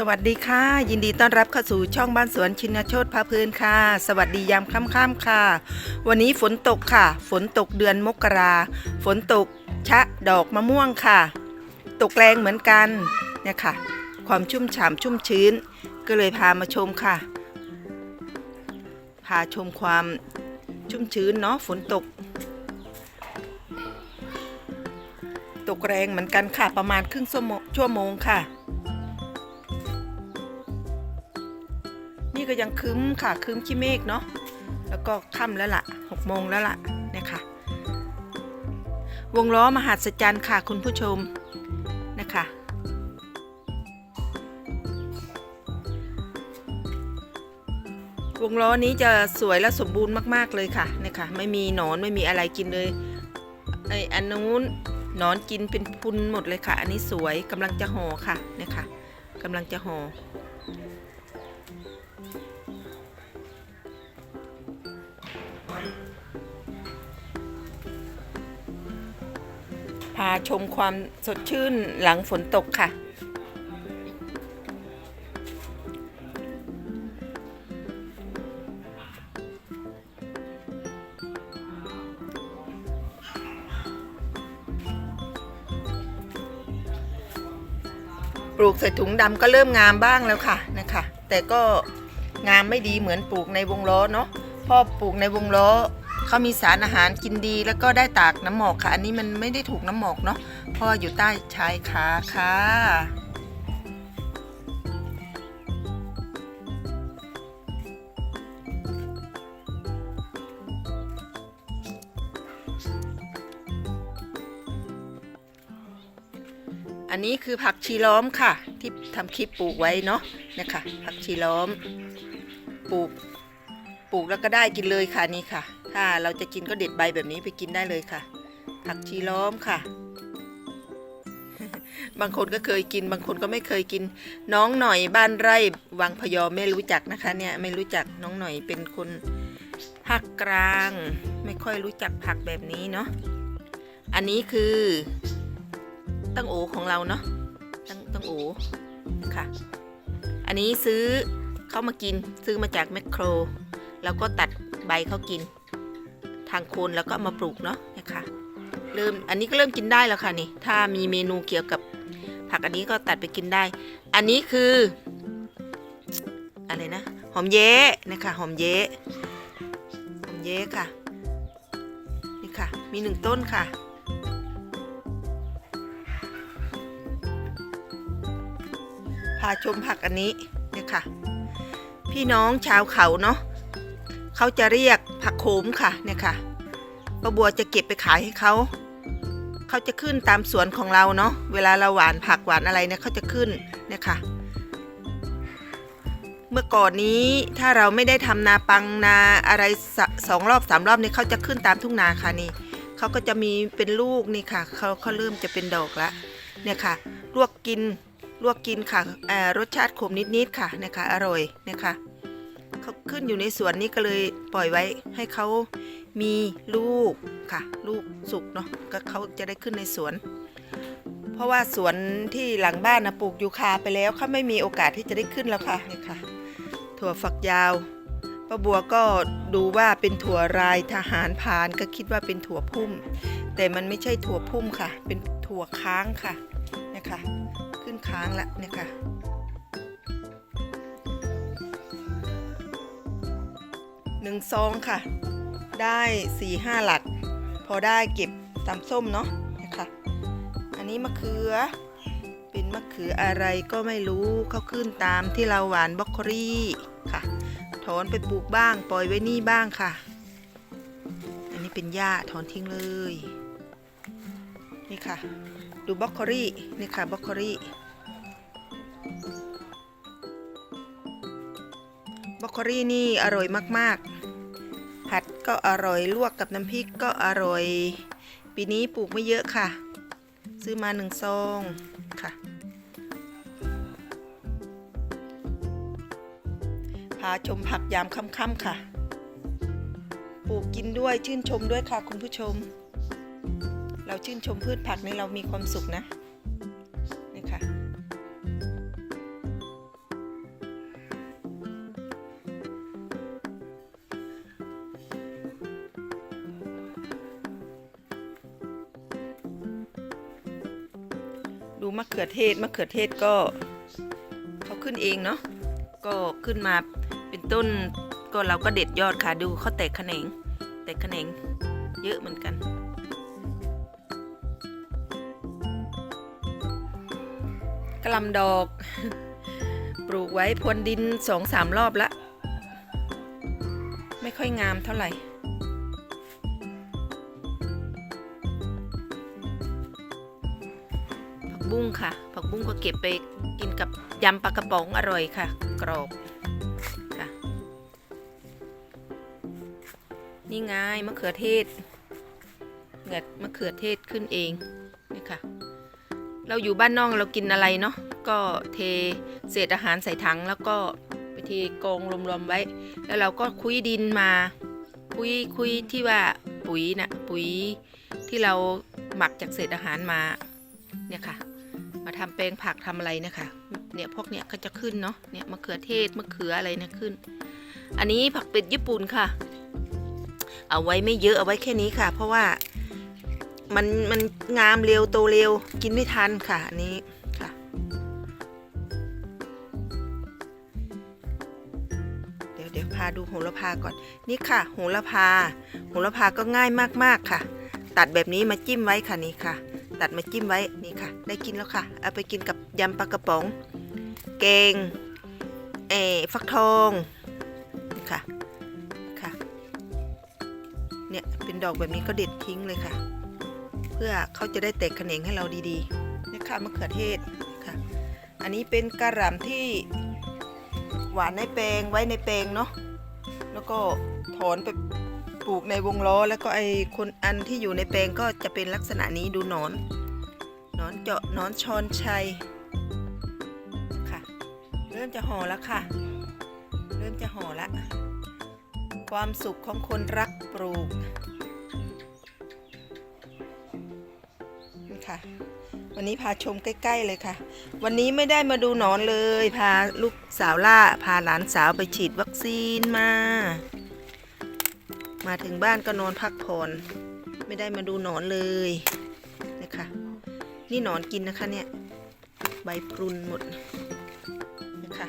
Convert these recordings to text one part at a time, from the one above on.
สวัสดีค่ะ ยินดีต้อนรับเข้าสู่ช่องบ้านสวนชินโชตพาเพลินค่ะ สวัสดียามค่ำๆค่ะ วันนี้ฝนตกค่ะ ฝนตกเดือนมกราฝนตกชะดอกมะม่วงค่ะ ตกแรงเหมือนกันเนี่ยค่ะ ความชุ่มฉ่ำชุ่มชื้น ก็เลยพามาชมค่ะ พาชมความชุ่มชื้นเนาะฝนตก ตกแรงเหมือนกันค่ะประมาณครึ่งชั่วโมงชั่วโมงค่ะ นี่ก็ยังคืมค่ะคืมขี้เมฆเนาะแล้วก็ค่ำแล้วละ่ะหกโมงแล้วละ่ะเนี่ยค่ะ วงล้อมหัศจรรย์ค่ะคุณผู้ชมนะคะวงล้อนี้จะสวยและสมบูรณ์มากๆเลยค่ะเนี่ยค่ะไม่มีหนอนไม่มีอะไรกินเลยไออันนู้นหนอนกินเป็นพุนหมดเลยค่ะ อันนี้สวยกำลังจะห่อค่ะเนี่ยค่ะกำลังจะห่อ พาชมความสดชื่นหลังฝนตกค่ะ ปลูกใส่ถุงดำก็เริ่มงามบ้างแล้วค่ะนะคะ แต่ก็งามไม่ดีเหมือนปลูกในวงล้อเนาะเพราะปลูกในวงล้อ เขามีสารอาหารกินดีแล้วก็ได้ตากน้ำหมอกค่ะ อันนี้มันไม่ได้ถูกน้ำหมอกเนาะเพราะอยู่ใต้ชายคาค่ะอันนี้คือผักชีล้อมค่ะ ที่ทำคลิปปลูกไว้เนาะนะคะผักชีล้อมปลูกปลูกแล้วก็ได้กินเลยค่ะนี่ค่ะ ถ้าเราจะกินก็เด็ดใบแบบนี้ไปกินได้เลยค่ะ ผักชีล้อมค่ะ บางคนก็เคยกิน บางคนก็ไม่เคยกิน น้องหน่อยบ้านไร่วังพยอมไม่รู้จักนะคะ เนี่ยไม่รู้จักน้องหน่อยเป็นคนภาคกลาง ไม่ค่อยรู้จักผักแบบนี้เนาะอันนี้คือตั้งโอของเราเนาะตั้งตั้งโอค่ะ อันนี้ซื้อเขามากินซื้อมาจากแมคโคร แล้วก็ตัดใบเขากิน ทางโคนแล้วก็มาปลูกเนาะนะคะเริ่มอันนี้ก็เริ่มกินได้แล้วค่ะนี่ถ้ามีเมนูเกี่ยวกับผักอันนี้ก็ตัดไปกินได้ อันนี้คืออะไรนะหอมเย้นะคะหอมเย้หอมเย้ค่ะนี่ค่ะมีหนึ่งต้นค่ะพาชมผักอันนี้เนี่ยค่ะ พี่น้องชาวเขาเนาะเขาจะเรียก ผักโขมค่ะเนี่ยค่ะป้าบัวจะเก็บไปขายให้เขา เขาจะขึ้นตามสวนของเราเนาะ เวลาเราหวานผักหวานอะไรเนี่ยเขาจะขึ้นเนี่ยค่ะ เมื่อก่อนนี้ถ้าเราไม่ได้ทำนาปังนาอะไรสสองรอบสามรอบนี่เขาจะขึ้นตามทุ่งนาค่ะนี่เขาก็จะมีเป็นลูกนี่ค่ะเขาเขาเริ่มจะเป็นดอกละเนี่ยค่ะ ลวกกินลวกกินค่ะเอ่อรสชาติขมนิดๆค่ะนะคะอร่อยนะคะ เขาขึ้นอยู่ในสวนนี้ก็เลยปล่อยไว้ให้เขามีลูกค่ะ ลูกสุกเนาะก็เขาจะได้ขึ้นในสวน เพราะว่าสวนที่หลังบ้านนะปลูกยูคาไปแล้วเขาไม่มีโอกาสที่จะได้ขึ้นแล้วค่ะนี่ค่ะถั่วฝักยาวป้าบัวก็ดูว่าเป็นถั่วรายทหารพานก็คิดว่าเป็นถั่วพุ่ม แต่มันไม่ใช่ถั่วพุ่มค่ะ เป็นถั่วค้างค่ะนี่ค่ะขึ้นค้างละเนี่ยค่ะ หนึ่งซองค่ะ ได้สี่ห้าหลัก พอได้เก็บตำส้มเนาะนะคะอันนี้มะเขือ เป็นมะเขืออะไรก็ไม่รู้เขาขึ้นตามที่เราหวานบล็อกโคลี่ค่ะ ถอนไปปลูกบ้างปล่อยไว้นี่บ้างค่ะ อันนี้เป็นหญ้าถอนทิ้งเลย นี่ค่ะ ดูบล็อกโคลี่นี่ค่ะบล็อกโคลี่บล็อกโคลี่นี่อร่อยมาก ๆ ผัดก็อร่อยลวกกับน้ำพริกก็อร่อย ปีนี้ปลูกไม่เยอะค่ะ ซื้อมาหนึ่งซองค่ะ พาชมผักยามค่ำๆค่ะ ปลูกกินด้วยชื่นชมด้วยค่ะคุณผู้ชม เราชื่นชมพืชผักในเรามีความสุขนะ ดูมะเขือเทศมะเขือเทศก็เขาขึ้นเองเนาะก็ขึ้นมาเป็นต้นก็เราก็เด็ดยอดค่ะดูเขาแตกแขนง แตกแขนงเยอะเหมือนกัน กระลำดอก ปลูกไว้พรวนดินสองสามรอบละ ไม่ค่อยงามเท่าไหร่ บุ้งค่ะ ผักบุ้งก็เก็บไปกินกับยำปลากระป๋องอร่อยค่ะ กรอบค่ะ นี่ไงมะเขือเทศเงดมะเขือเทศขึ้นเองนี่ค่ะ เราอยู่บ้านนอกเรากินอะไรเนาะก็เทเศษอาหารใส่ถังแล้วก็ไปเทกองรวมๆไว้ แล้วเราก็คุยดินมาคุยคุยที่ว่าปุ๋ยนะ่ะปุ๋ยที่เราหมักจากเศษอาหารมาเนี่ยค่ะ มาทำแปลงผักทำอะไรนะคะ เนี่ยพวกเนี้ยก็จะขึ้นเนาะ เนี่ยมะเขือเทศมะเขืออะไรเนี่ยขึ้น อันนี้ผักเป็ดญี่ปุ่นค่ะ เอาไว้ไม่เยอะเอาไว้แค่นี้ค่ะ เพราะว่ามันมันงามเร็วโตเร็วกินไม่ทันค่ะอันนี้ค่ะ เดี๋ยวเดี๋ยวพาดูโหระพาก่อน นี่ค่ะ โหระพา โหระพาก็ง่ายมากๆค่ะ ตัดแบบนี้มาจิ้มไว้ค่ะนี่ค่ะ ตัดมาจิ้มไว้นี่ค่ะ ได้กินแล้วค่ะ เอาไปกินกับยำปลากระป๋องแกงเอฟักทองนี่ค่ะค่ะ เนี่ยเป็นดอกแบบนี้ก็เด็ดทิ้งเลยค่ะ เพื่อเขาจะได้แตกแขนงให้เราดีๆนี่ค่ะมะเขือเทศค่ะ อันนี้เป็นกระหล่ำที่หวานในแปลงไว้ในแปลงเนาะแล้วก็ถอนไป ปลูกในวงล้อ แล้วก็ไอคนอันที่อยู่ในแปลงก็จะเป็นลักษณะนี้ดูหนอนหนอนเจาะหนอนชอนชัยค่ะ เริ่มจะห่อแล้วค่ะ เริ่มจะห่อแล้วความสุขของคนรักปลูกนี่ค่ะ วันนี้พาชมใกล้ ๆ เลยค่ะ วันนี้ไม่ได้มาดูหนอนเลย พาลูกสาวล่า พาหลานสาวไปฉีดวัคซีนมา มาถึงบ้านก็นอนพักผ่อน ไม่ได้มาดูหนอนเลยนะคะ นี่หนอนกินนะคะเนี่ย ใบพรุนหมดนะคะ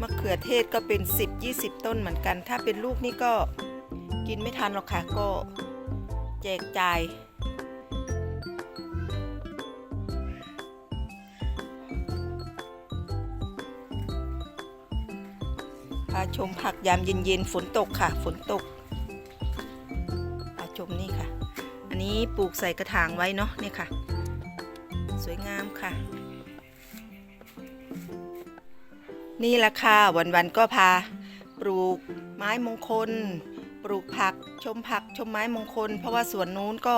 มะเขือเทศก็เป็น 10-20 ต้นเหมือนกัน ถ้าเป็นลูกนี่ก็กินไม่ทันหรอกค่ะก็แจกจ่าย ชมผักยามเย็นๆฝนตกค่ะ ฝนตกพาชมนี่ค่ะ อันนี้ปลูกใส่กระถางไว้เนาะนี่ค่ะ สวยงามค่ะ นี่แหละค่ะวันๆก็พา ปลูกไม้มงคล ปลูกผักชมผักชมไม้มงคล เพราะว่าสวนนู้นก็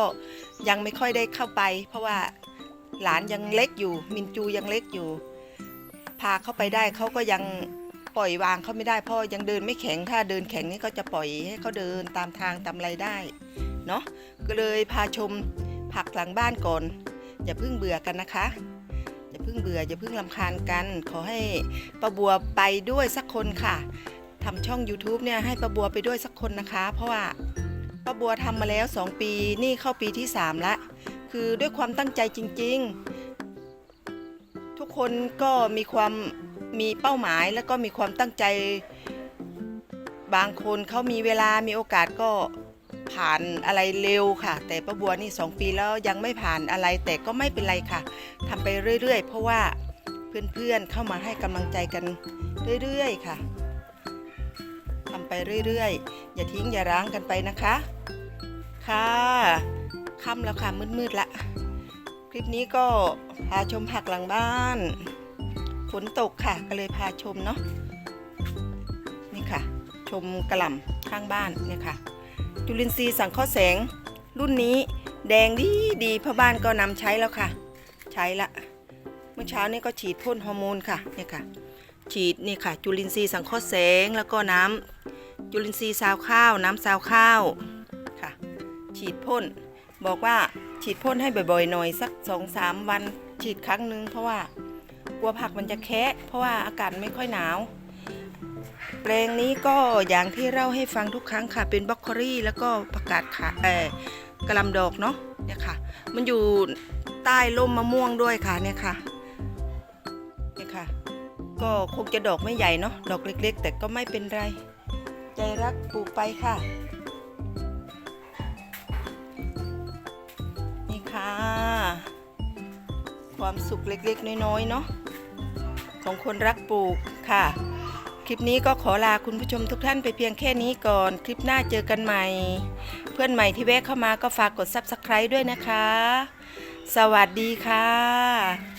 ยังไม่ค่อยได้เข้าไป เพราะว่าหลานยังเล็กอยู่ มินจูยังเล็กอยู่ พาเข้าไปได้เขาก็ยัง ปล่อยวางเขาไม่ได้เพราะยังเดินไม่แข็งถ้าเดินแข็งนี่เขาจะปล่อยให้เขาเดินตามทางตามไรได้เนาะก็เลยพาชมผักหลังบ้านก่อน อย่าเพิ่งเบื่อกันนะคะอย่าเพิ่งเบื่ออย่าเพิ่งลำคาญกัน ขอให้ป้าบัวไปด้วยสักคนค่ะทำช่อง YouTube เนี่ยให้ป้าบัวไปด้วยสักคนนะคะ เพราะว่าป้าบัวทำมาแล้ว 2 ปีนี่เข้าปีที่3ละคือด้วยความตั้งใจจริง ๆ ทุกคนก็มีความ มีเป้าหมายแล้วก็มีความตั้งใจ บางคนเขามีเวลามีโอกาสก็ผ่านอะไรเร็วค่ะ แต่ป้าบัวนี่ 2 ปีแล้วยังไม่ผ่านอะไร แต่ก็ไม่เป็นไรค่ะทำไปเรื่อยๆ เพราะว่าเพื่อนๆเข้ามาให้กำลังใจกันเรื่อยๆ ค่ะทำไปเรื่อยๆ อย่าทิ้งอย่าร้างกันไปนะคะ ค่ะค่ำแล้วค่ะมืดๆละคลิปนี้ก็พาชมผักหลังบ้าน ฝนตกค่ะก็เลยพาชมเนาะนี่ค่ะ ชมกระหล่ำข้างบ้านเนี่ยค่ะ จุลินทรีย์สังเคราะห์แสง รุ่นนี้แดงดีดีพ่อบ้านก็นำใช้แล้วค่ะ ใช้ละเมื่อเช้านี้ก็ฉีดพ่นฮอร์โมนค่ะเนี่ยค่ะ ฉีดนี่ค่ะ จุลินทรีย์สังเคราะห์แสงแล้วก็น้ำจุลินทรีย์ซาวข้าว น้ำซาวข้าวค่ะ ฉีดพ่นบอกว่าฉีดพ่นให้บ่อยๆหน่อยสักสองสามวันฉีดครั้งหนึ่งเพราะว่า กลัวผักมันจะแคะเพราะว่าอากาศไม่ค่อยหนาว แปลงนี้ก็อย่างที่เล่าให้ฟังทุกครั้งค่ะ เป็นบล็อกโคลี่แล้วก็ผักกาดขาเออกระลำดอกเนาะเนี่ยค่ะ มันอยู่ใต้ร่มมะม่วงด้วยค่ะเนี่ยค่ะเนี่ยค่ะ ก็คงจะดอกไม่ใหญ่เนาะดอกเล็ก ๆ แต่ก็ไม่เป็นไร ใจรักปลูกไปค่ะ ความสุขเล็กๆ น้อยๆเนาะของคนรักปลูกค่ะ คลิปนี้ก็ขอลาคุณผู้ชมทุกท่านไปเพียงแค่นี้ก่อน คลิปหน้าเจอกันใหม่ เพื่อนใหม่ที่แวะเข้ามาก็ฝากกด Subscribe ด้วยนะคะ สวัสดีค่ะ